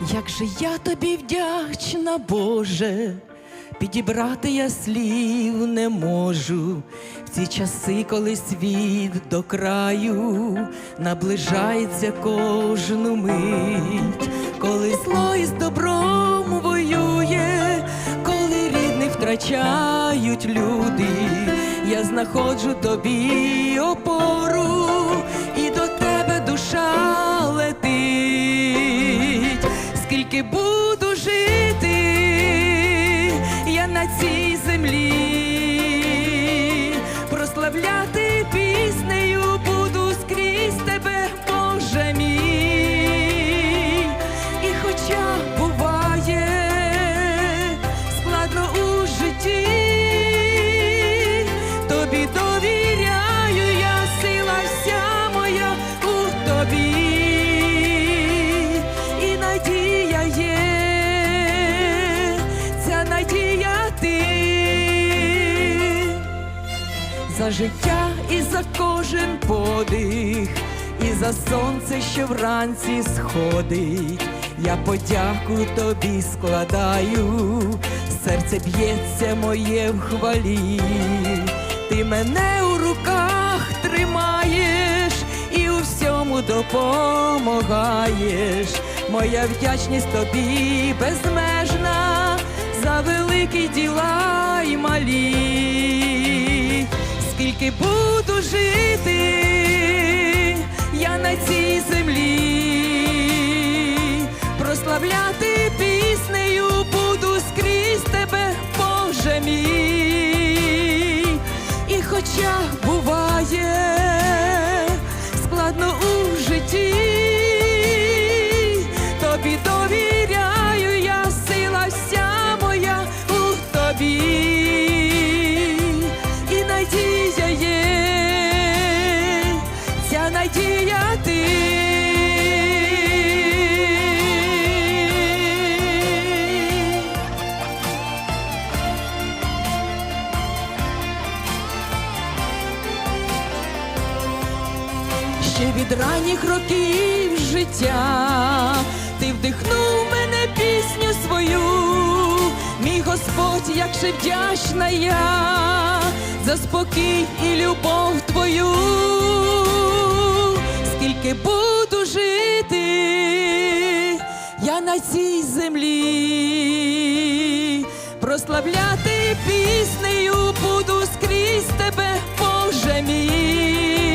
Як же я тобі вдячна, Боже, підібрати я слів не можу. В ці часи, коли світ до краю наближається кожну мить, коли зло із добром воює, коли рідних втрачають люди, я знаходжу тобі опору, і за життя і за кожен подих, і за сонце, що вранці сходить. Я подяку тобі складаю, серце б'ється моє в хвалі. Ти мене у руках тримаєш і у всьому допомагаєш. Моя вдячність тобі безмежна за великі діла скільки буду жити, я на цій землі, прославляти піснею буду скрізь тебе, Боже мій, Ще від ранніх років життя. Ти вдихнув мене пісню свою, мій Господь, як же вдячна я за спокій і любов твою, скільки буду жити, я на цій землі, прославляти піснею буду скрізь тебе, Боже мій,